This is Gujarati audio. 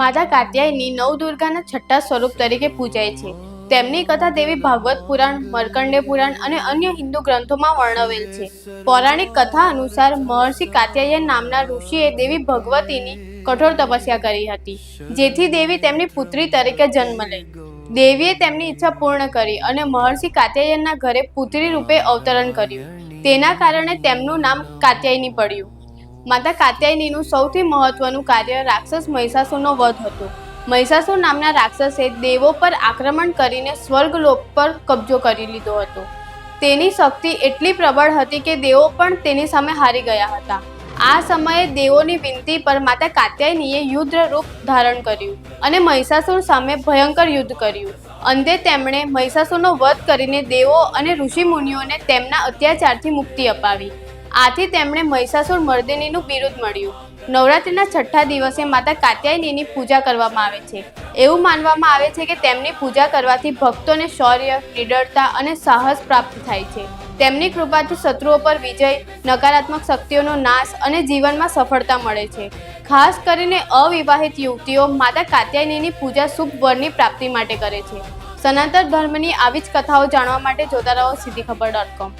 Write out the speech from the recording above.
માતા કાત્યાયની નવદુર્ગાના છઠ્ઠા સ્વરૂપ તરીકે પૂજાય છે. તેમની કથા દેવી ભાગવત પુરાણ, મરકંડે પુરાણ અને અન્ય હિન્દુ ગ્રંથોમાં વર્ણવેલ છે. પૌરાણિક કથા અનુસાર મહર્ષિ કાત્યાયન નામના ઋષિએ દેવી ભગવતીની કઠોર તપસ્યા કરી હતી, જેથી દેવી તેમની પુત્રી તરીકે જન્મ લઈ દેવીએ તેમની ઈચ્છા પૂર્ણ કરી અને મહર્ષિ કાત્યાયનના ઘરે પુત્રી રૂપે અવતરણ કર્યું. તેના કારણે તેમનું નામ કાત્યાયની પડ્યું. માતા કાત્યાયનીનું સૌથી મહત્વનું કાર્ય રાક્ષસ મહિષાસુરનો વધ હતો. મહિષાસુર નામના રાક્ષસે દેવો પર આક્રમણ કરીને સ્વર્ગલોક પર કબજો કરી લીધો હતો. તેની શક્તિ એટલી પ્રબળ હતી કે દેવો પણ તેની સામે હારી ગયા હતા. આ સમયે દેવોની વિનંતી પર માતા કાત્યાયનીએ યુદ્ધ રૂપ ધારણ કર્યું અને મહિષાસુર સામે ભયંકર યુદ્ધ કર્યું. અંતે તેમણે મહિષાસુરનો વધ કરીને દેવો અને ઋષિ મુનિઓને તેમના અત્યાચારથી મુક્તિ અપાવી. આથી તેમણે મહિષાસુર મર્દિનીનું બિરુદ મળ્યું. નવરાત્રિના છઠ્ઠા દિવસે માતા કાત્યાયનીની પૂજા કરવામાં આવે છે. એવું માનવામાં આવે છે કે તેમની પૂજા કરવાથી ભક્તોને શૌર્ય, નિડરતા અને સાહસ પ્રાપ્ત થાય છે. તેમની કૃપાથી શત્રુઓ પર વિજય, નકારાત્મક શક્તિઓનો નાશ અને જીવનમાં સફળતા મળે છે. ખાસ કરીને અવિવાહિત યુવતીઓ માતા કાત્યાયનીની પૂજા શુભ વરની પ્રાપ્તિ માટે કરે છે. સનાતન ધર્મની આવી જ કથાઓ જાણવા માટે જોતા રહો સીધી ખબર ડોટ કોમ.